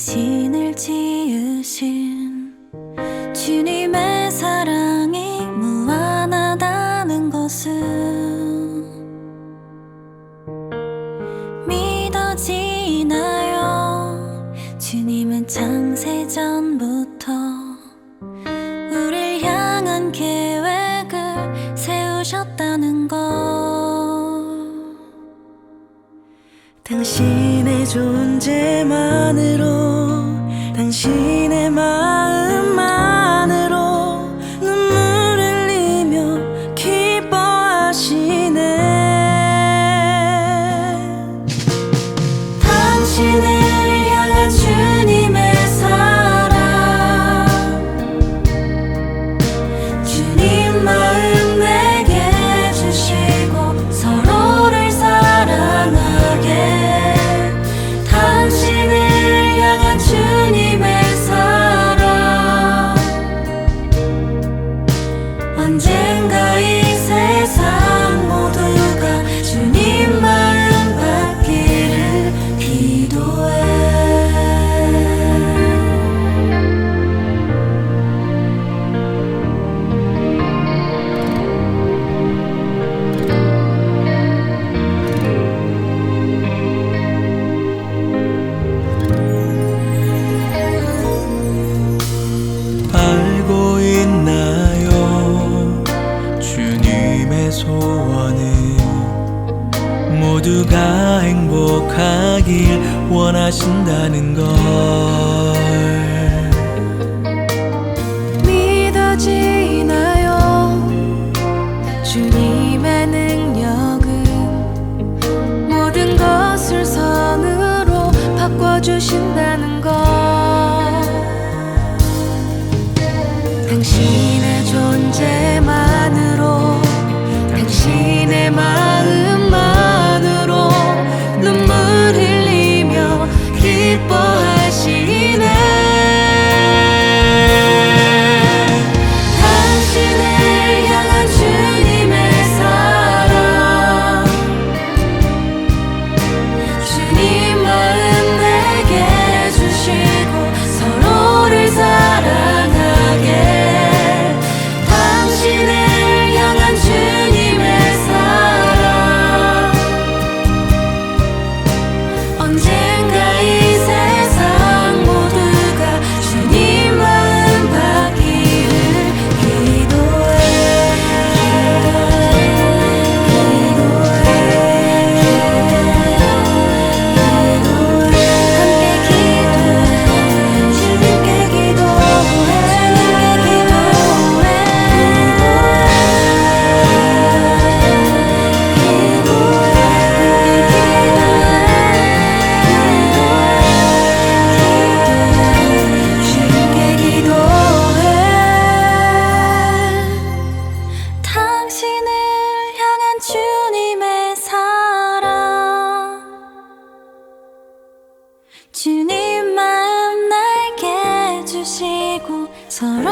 당신을 지으신 주님의 사랑이 무한하다는 것은 믿어지나요. 주님은 창세전부터 우릴 향한 길 당신의 존재만으로 당신의 마음 You. 마음의 소원은 모두가 행복하길 원하신다는 걸. 믿어지나요. 주님의 능력은 모든 것을 선으로 바꿔주신 주님 마음 날게 주시고 서로